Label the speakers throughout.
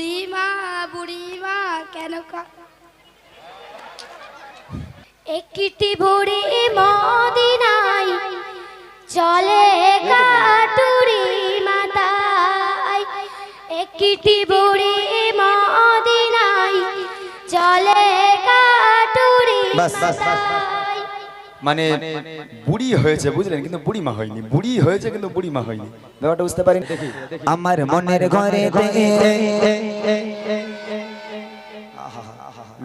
Speaker 1: বুড়িমা বুড়িমা কেন কা-
Speaker 2: একটি ভরে মদিনাই চলে কাটুরি মাতাই একটি ভরে মদিনাই চলে কাটুরি
Speaker 3: বাস, মানে বুড়ি হয়েছে বুঝলেন? কিন্তু বুড়ি মা হয়নি। বুড়ি হয়েছে কিন্তু বুড়ি মা হয়নি। ব্যাপারটা বুঝতে পারেন? আমার মনের ঘরে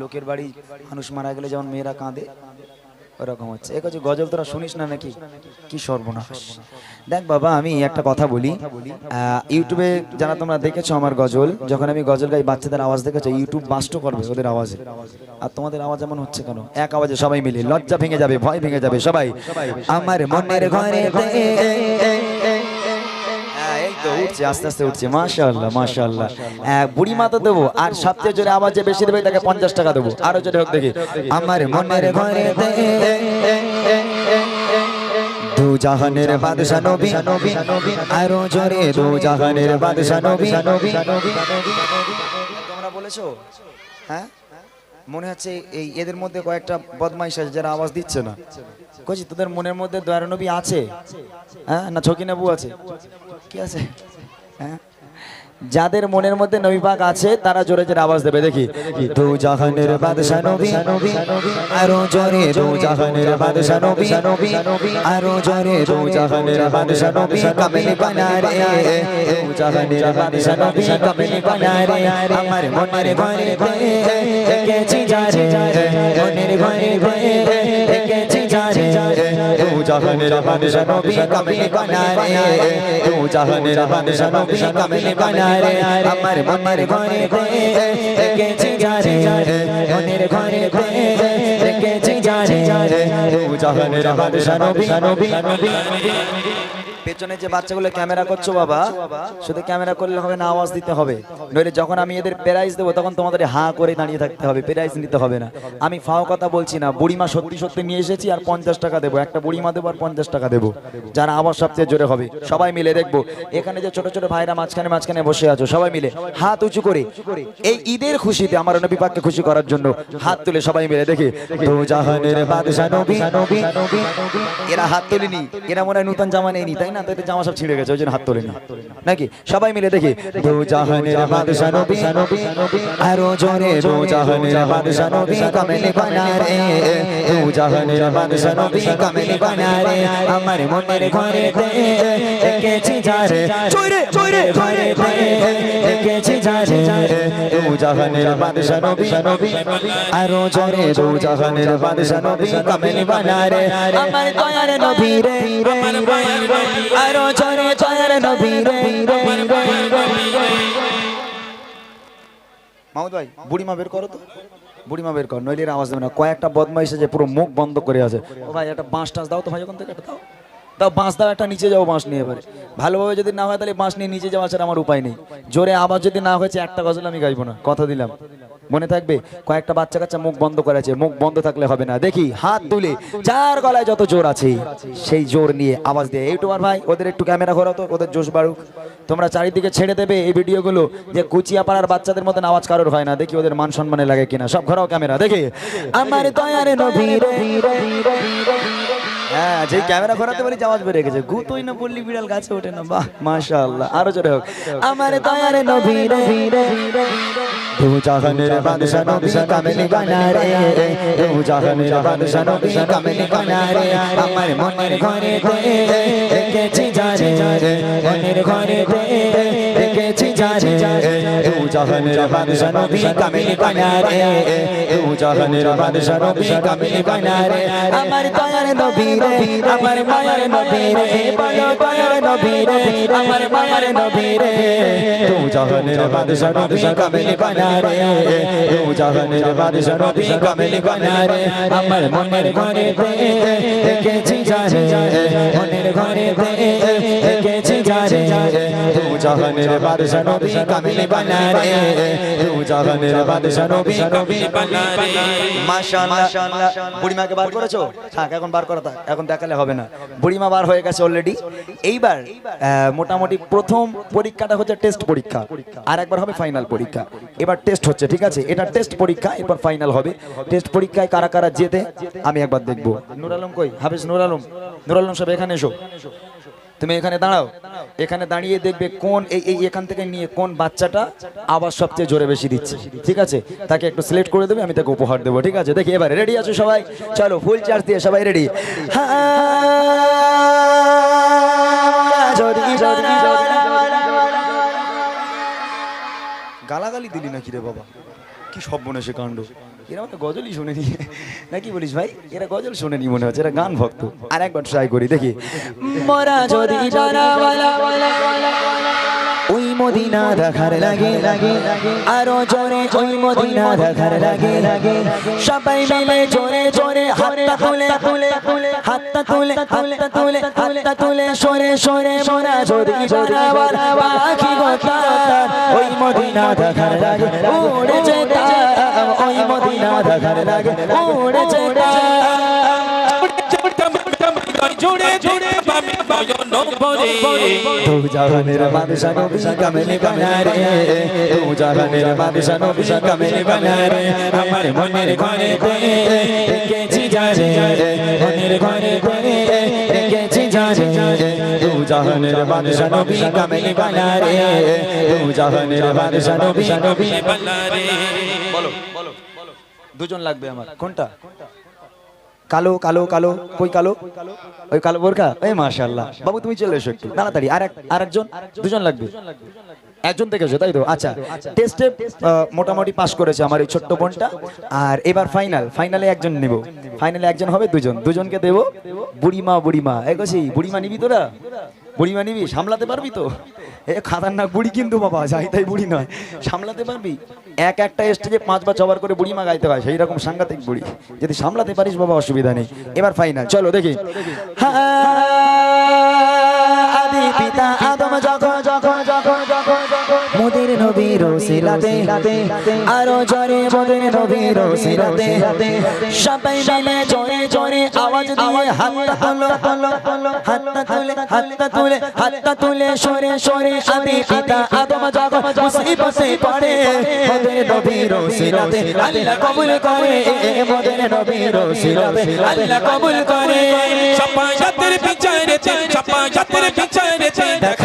Speaker 3: লোকের বাড়ি মানুষ মারা গেলে যেমন মেয়েরা কাঁদে ওরকম হচ্ছে। এ কাজে গজল তোরা শুনিস না নাকি? কি সর্বনাশ। দেখ বাবা, আমি একটা কথা বলি। ইউটিউবে যারা তোমরা দেখেছ আমার গজল, যখন আমি গজল গাই, বাচ্চাদের আওয়াজ দেখেছ, ইউটিউব বাস্ট করবে ওদের আওয়াজে। আর তোমাদের আওয়াজ এমন হচ্ছে কেন? এক আওয়াজে সবাই মিলে লজ্জা ভেঙে যাবে, ভয় ভেঙে যাবে সবাই। আমার মনের ঘরে উঠছে আস্তে আস্তে উঠছে। মাশাআল্লাহ মাশাআল্লাহ। হ্যাঁ, বুড়ি মাতা দেবো আর সবচেয়ে জোরে আওয়াজে বেশি দেবে তাকে পঞ্চাশ টাকা দেবো। আরও জোরে হোক দেখি। আমার মনের ঘরে দু জাহানের বাদশা নবী আরও জোরে দু জাহানের বাদশা নবী। তোমরা বলেছ? হ্যাঁ? মনে হচ্ছে এই এদের মধ্যে কয়েকটা বদমাইশ আছে যারা আওয়াজ দিচ্ছে না। কইছি তোদের মনের মধ্যে দয়ারনবী আছে? হ্যাঁ? না ছকিনাবু আছে? কি আছে? হ্যাঁ? যাদের মনের মধ্যে নবী পাক আছে, তারা জোরে জোরে আওয়াজ দেবে, দেখি। দু জাহানের বাদশা নবী, আরও জোরে দু জাহানের বাদশা নবী, আরও জোরে দু জাহানের বাদশা নবী, কামিল বানারে। দু জাহানের বাদশা নবী, কামিল বানারে। আমার মনের ঘরে দেখেছি যারে। মনের ঘরে যারে দু জাহানের বাদশা নবী কামিল বানারে দু জাহানের বাদশা নবী কামিল বানারে আমার মনের ঘরে দেখেছি যারে মনের ঘরে দেখেছি যারে দু জাহানের বাদশা নবী নবী পেছনে যে বাচ্চাগুলো ক্যামেরা করছ বাবা, শুধু ক্যামেরা করলে হবে না, আওয়াজ দিতে হবে। নইলে যখন আমি এদের প্রাইজ দেবো, তখন তোমাদের হা করে দাঁড়িয়ে থাকতে হবে প্রাইজ নিতে হবে না। আমি ফাও কথা বলছি না, বুড়িমা সত্যি সত্যি নিয়ে এসেছি আর পঞ্চাশ টাকা দেবো। একটা বুড়িমা দেবো আর পঞ্চাশ টাকা দেবো। যারা আওয়াজ সবচেয়ে জোরে হবে, সবাই মিলে দেখব। এখানে যে ছোট ছোট ভাইরা মাঝখানে মাঝখানে বসে আছো, সবাই মিলে হাত উঁচু করে, এই ঈদের খুশিতে আমার নবী পাককে খুশি করার জন্য হাত তুলে সবাই মিলে দেখে এরা হাত তোলেনি, এরা মনে হয় নতুন জামা নেয়নি, তাই না তো জামা সব ছিঁড়ে গেছে ওই জন্য হাত তোলেনি নাকি? সবাই মিলে দেখি। দু জাহানের বাদশা নবী। আরও জোরে দু জাহানের বাদশা নবী। কামেলি বানারে দু জাহানের বাদশা নবী। কামেলি বানারে আমার মনের ঘরে দেখেছি যারে চোরে চোরে ঘরে দেখেছি যারে দু জাহানের বাদশা নবী। আরও জোরে দু জাহানের বাদশা নবী। কামেলি বানারে আমার দয়ার নবী রে। আরও জোরে দয়ার নবী রে মাহমুদ ভাই, বুড়িমা বের করো তো। বুড়িমা বের কর, নইলে আওয়াজ দেবে না। কয়েকটা বদমাইশ যে পুরো মুখ বন্ধ করে আছে। ও ভাই, একটা বাঁশ টাস দাও তো ভাই ওখান থেকে, একটা দাও। দাও, বাঁশ দাও, একটা নিচে যাও, বাঁশ নিয়ে এবারে। ভালোভাবে যদি না হয়, তাহলে বাঁশ নিয়ে নিচে যাওয়া ছাড়া আমার উপায় নেই। জোরে আবার যদি না হয়েছে, একটা গজল আমি গাইবো না। কথা দিলাম। মনে থাকবে? কয়েকটা বাচ্চা কাচ্চা মুখ বন্ধ করে আছে মুখ বন্ধ থাকলে হবে না। দেখি, হাত তুলে। যার গলায় যত জোর আছে, সেই জোর নিয়ে আওয়াজ দিয়ে ইউটিউবার ভাই, ওদের একটু ক্যামেরা ঘোরাও তো, ওদের জোশ বাড়ুক। তোমরা চারিদিকে ছেড়ে দেবে এই ভিডিওগুলো, যে কুচিয়া পাড়ার বাচ্চাদের মতন আওয়াজ কারোর হয় না। দেখি ওদের মান সম্মানে লাগে কিনা। সব ঘোরাও ক্যামেরা, দেখি। আমার দয়ারে নবী হ্যাঁ যে ক্যামেরা ঘোরাতে বলি আওয়াজ বেড়ে গেছে গুতোই না বললি বিড়াল গাছে ওঠে না বাহ মাশাআল্লাহ আরও জোরে হোক আমার দয়ারে নবী রে দু জাহানের বাদশা নবী কামেলি বানারে দু জাহানের বাদশা নবী কামেলি বানারে আমার মনের ঘরে দেখেছি যারে মনের ঘরে দেখেছি যারে দু জাহানের বাদশা নবী কামেলি বানারে দু জাহানের বাদশা নবী কামেলি বানারে আমার দয়ার নবী রে আমার মায়ার নবী রে বলো দয়ার নবী রে আমার মায়ার নবী রে তু জাহানের বাদশা নবী কামিল বানারে দু আমার মনের ঘরে দেখেছি মনের ঘরে দেখেছি মাশাআল্লাহ, বুড়িমাকে বার করেছ? থাক, এখন বার করা থাক, এখন দেখালে হবে না। বুড়িমা বার হয়ে গেছে অলরেডি এইবার মোটামুটি প্রথম পরীক্ষাটা হচ্ছে টেস্ট পরীক্ষা, আর একবার হবে ফাইনাল পরীক্ষা। এবার টেস্ট হচ্ছে, ঠিক আছে? এটা টেস্ট পরীক্ষা এরপর ফাইনাল হবে। টেস্ট পরীক্ষায় কারা কারা জেতে আমি একবার দেখব। নুর আলম কই? হাফিজ নুর আলম নুর আলম সাহেব এখানে এসো। তুমি এখানে দাঁড়াও। এখানে দাঁড়িয়ে দেখবে কোন এই এই এখান থেকে নিয়ে কোন বাচ্চাটা আবার সবচেয়ে জোরে বেশি দিচ্ছে। ঠিক আছে? তাকে একটু সিলেক্ট করে দেবে আমি তাকে উপহার দেবো। ঠিক আছে? দেখি এবারে রেডি আছো সবাই? চলো ফুল চার্জ দিয়ে সবাই রেডি গালাগালি দিলি নাকি রে বাবা? কি সব মনে সে কাণ্ড? এরা তো গজলই শুনেনি। নাকি বলিস ভাই? এরা গজল শুনেনি মনে হচ্ছে এরা গান ভক্ত। আর একবার ট্রাই করি দেখি। মরা যদি মদিনা দেখার লাগে। আরও জোরে ওই মদিনা দেখার লাগে। সবাই মিলে জোরে জোরে হাতটা তুলে তুলে তুলে হাতটা তুলে হাতটা তুলে হাতটা তুলে, সরে সরে মরা যদি জানাওয়ালা পাখি গোতা ওই মদিনা দেখার লাগে। উড়ে যেতাম, ওই মদিনা দেখার লাগে। উড়ে যেতাম।
Speaker 4: জুড়ে জুড়ে পাবে বয়ন পরে
Speaker 3: তু জাহানের বাদশা নবী কামেলে বানা তু জাহানের বাদশা নবী কামেলে বানা
Speaker 4: আমার মনের ঘরে রেখেছি যারে। মনের ঘরে
Speaker 3: রেখেছি জানে তু জাহানের বাদশা নবী কামেলে বানা তু জাহানের বাদশা নবী নবী
Speaker 4: বালারে
Speaker 3: বলো বলো। দুজন লাগবে আমার। কোনটা? কালো কালো কালো, কই কালো? ওই কালো বোরকা? এই মাশাআল্লাহ। বাবু, তুমি চলে এসো একটু। তাড়াতাড়ি আর আরেকজন? দুজন লাগবে? একজন থেকে এসো, তাই তো? আচ্ছা টেস্টে মোটামুটি পাস করেছে আমার এই ছোট্ট বোনটা। আর এবার ফাইনাল ফাইনালে একজন নেব। ফাইনালে একজন হবে দুজন। দুজনকে দেবো বুড়িমা বুড়িমা। এই বুড়িমা নিবি তোরা? বুড়িমা নিবি? সামলাতে পারবি তো? এ খাতারনাক বুড়ি কিন্তু বাবা, যাই তাই বুড়ি নয়। সামলাতে পারবি? এক একটা স্টেজে পাঁচ বা ছবার করে বুড়ি মা গাইতে হয়, সেই রকম সাংঘাতিক বুড়ি। যদি সামলাতে পারিস বাবা, অসুবিধা নেই। এবার ফাইনাল চলো দেখি। পিতা আদম যখন যখন মোদের নবীর সিলাতে আরও জোরে মোদের নবীর সিলাতে সবাই মিলে জোরে জোরে আওয়াজ দিয়ে হাতটা তুলো হাতটা তুলে হাতটা তুলে হাতটা তুলে সরে সরে আদি পিতা আদম যখন মুসিবতে পড়ে। মোদের নবীর সিলাতে আল্লাহ কবুল করে মোদের নবীর সিলাতে আল্লাহ কবুল করে।
Speaker 4: সবাই সপায়াতের বিচারেতে সপায়াতের বিচারেতে দেখা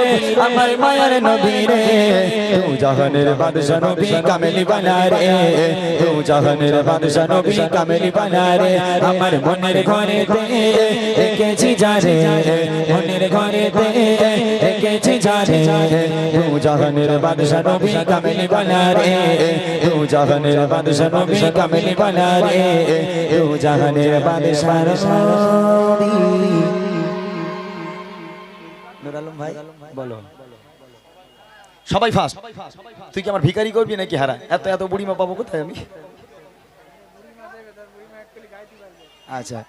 Speaker 4: আমার
Speaker 3: মায়ার নবী রে তু জাহানের বাদশা নবী কামেলি বানা রে তু জাহানের বাদশা নবী কামেলি বানা রে
Speaker 4: আমার মনের ঘরেতে রেখেছি জানে মনের ঘরেতে রেখেছি জানে
Speaker 3: তু জাহানের বাদশা নবী কামেলি বানা রে তু জাহানের বাদশা নবী কামেলি বানা রে তু জাহানের বাদশা নবী। নুর আলম ভাই। বলো। সবাই ফাস্ট তুই কি আমার ভিখারি করবি নাকি হারা? এত এত বুড়িমা পাবো কোথায় আমি? আচ্ছা।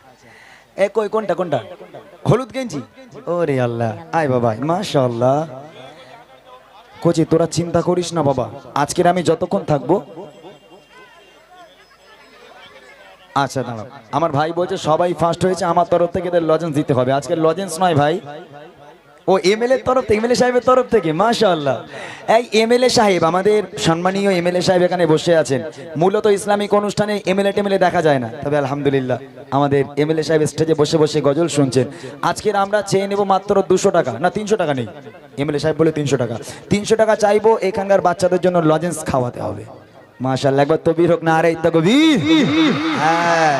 Speaker 3: এ কই কোনটা কোনটা? হলুদ গেঞ্জি? ওরে আল্লাহ। আয় বাবা মাশাআল্লাহ। কোচি তোরা চিন্তা করিস না বাবা। আজকের আমি যতক্ষণ থাকব। আচ্ছা দাঁড়াও। আমার ভাই বলছে সবাই ফার্স্ট হয়েছে আমার তরফ থেকে এদের লজেন্স দিতে হবে। আজকের লজেন্স নয় ভাই। ও এমএলএ তরফ থেকে এমএলএ সাহেবের তরফ থেকে, মাশাআল্লাহ। এই এমএলএ সাহেব আমাদের সম্মানীয় এমএলএ সাহেব এখানে বসে আছেন। মূলত ইসলামিক অনুষ্ঠানে এমএলএ টেমএলএ দেখা যায় না। তবে আলহামদুলিল্লাহ, আমাদের এমএলএ সাহেব স্টেজে বসে বসে গজল শুনছেন। আজকের আমরা চেয়ে নেব মাত্র দুশো টাকা, না, তিনশো টাকা নেই। এমএলএ সাহেব বলে তিনশো টাকা। তিনশো টাকা চাইব এখানকার বাচ্চাদের জন্য লজেন্স খাওয়াতে হবে। মাশাআল্লাহ, একবার তবির হোক না, আরে তকবীর হ্যাঁ।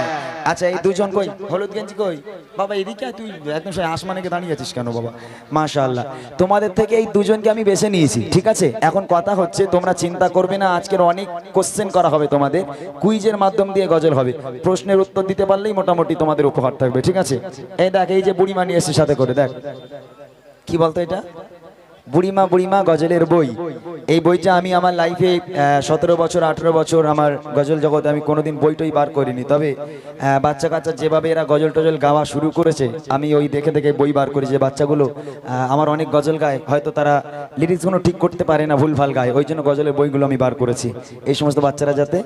Speaker 3: আচ্ছা এই দুজন কই? হলুদ গেঞ্জি কই? বাবা, এদিকে তুই একদম সেই গিয়ে দাঁড়িয়ে আছিস কেন বাবা? মাশাআল্লাহ। তোমাদের থেকে এই দুজনকে আমি বেছে নিয়েছি, ঠিক আছে? এখন কথা হচ্ছে, তোমরা চিন্তা করবে না, আজকের অনেক কোশ্চেন করা হবে তোমাদের, কুইজের মাধ্যম দিয়ে গজল হবে। প্রশ্নের উত্তর দিতে পারলেই মোটামুটি তোমাদের উপহার থাকবে, ঠিক আছে? এই দেখ, এই যে বুড়ি নিয়ে এসে সাথে করে, দেখ। কি বলতো এটা? বুড়িমা বুড়িমা, গজলের বই। এই বইটা আমি আমার লাইফে সতেরো বছর, আঠেরো বছর আমার গজল জগতে আমি কোনোদিন বইটই বার করিনি। তবে বাচ্চা কাচ্চা যেভাবে এরা গজল টজল গাওয়া শুরু করেছে, আমি ওই দেখে দেখে বই বার করি যে বাচ্চাগুলো আমার অনেক গজল গায়, হয়তো তারা লিরিক্সগুলো ঠিক করতে পারে না, ভুলভাল গায়, ওই জন্য গজলের বইগুলো আমি বার করেছি। এই সমস্ত বাচ্চারা যাতে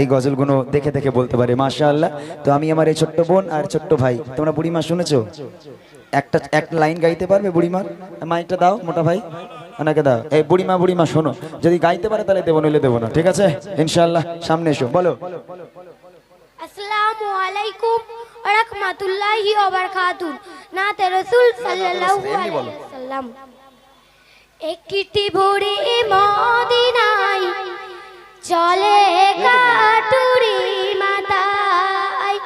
Speaker 3: এই গজলগুলো দেখে দেখে বলতে পারে মাশা আল্লাহ তো আমি আমার এই ছোট্ট বোন আর ছোট্ট ভাই, তোমরা বুড়িমা শুনেছো? একটা একটা লাইন গাইতে পারবে বুড়িমার মাইকটা দাও মোটা ভাই। ওনাকে দাও। এই বুড়িমা বুড়িমা শোনো। যদি গাইতে পারে তাহলে দেবো নইলে দেবো না ঠিক আছে? ইনশাআল্লাহ সামনে এসো বলো।
Speaker 2: আসসালামু আলাইকুম ওয়া রাহমাতুল্লাহি ওয়া বারাকাতুহু। নাতে রাসূল সাল্লাল্লাহু আলাইহি ওয়াসাল্লাম। একটি ভোরে মদিনায় চলে কাটুরি মাতায়।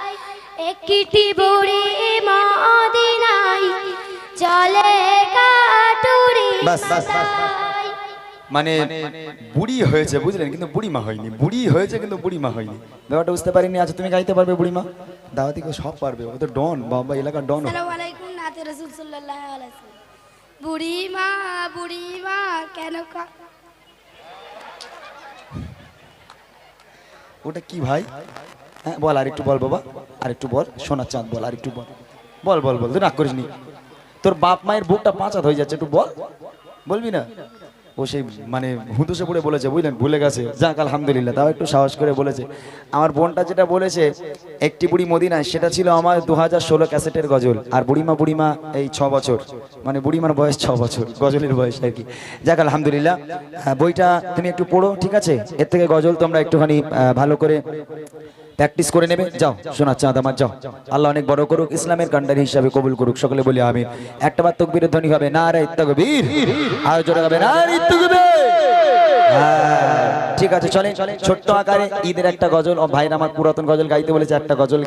Speaker 2: একটি ভোরে মদিনায় চলে কাটুরি
Speaker 3: বাস। মানে বুড়ি হয়েছে বুঝলেন? কিন্তু বুড়িমা হয়নি। বুড়ি হয়েছে কিন্তু বুড়িমা হয়নি। ব্যাপারটা বুঝতে পারিনি আচ্ছা তুমি গাইতে পারবে বুড়িমা? দাওয়াতি কেউ সব পারবে ও তো ডন বাবা এলাকার ডন।
Speaker 1: বুড়িমা বুড়িমা কেন
Speaker 3: ওটা কি ভাই? হ্যাঁ বল আর একটু বল বাবা। আর একটু বল সোনার চাঁদ বল আর একটু বল। বল বল বল, তুই রাগ করিস নি। তোর বাপ মায়ের বুকটা পাঁচাত হয়ে যাচ্ছে, একটু বল। বলবি না? ও সেই মানে হুঁদুসে পড়ে বলেছে, বুঝলেন? ভুলে গেছে। যাক, আলহামদুলিল্লাহ, তাও একটু সাহস করে বলেছে। আমার বোনটা যেটা বলেছে, একটি বুড়ি মদিনায়, সেটা ছিল আমার দু হাজার ষোলো ক্যাসেটের গজল। আর বুড়িমা বুড়িমা, এই ছ বছর। মানে বুড়িমার বয়স ছ বছর, গজলের বয়স আর কি। যাক, আলহামদুলিল্লাহ। বইটা তুমি একটু পড়ো, ঠিক আছে? এর থেকে গজল তোমরা একটুখানি ভালো করে প্র্যাকটিস করে নেবে? যাও শোনা চাঁদ আমার যাও। আল্লাহ অনেক বড় করুক ইসলামের কান্ডারি হিসাবে কবুল করুক সকলে বলি আমি একটা বার তকবীরের ধ্বনি হবে না রে তকবীর জোরে হবে না হ্যাঁ, ঠিক আছে চলে ছোট্ট আকারে ঈদের একটা গজল ভাইরা আমার পুরাতন গজল গাইতে বলেছে একটা গজল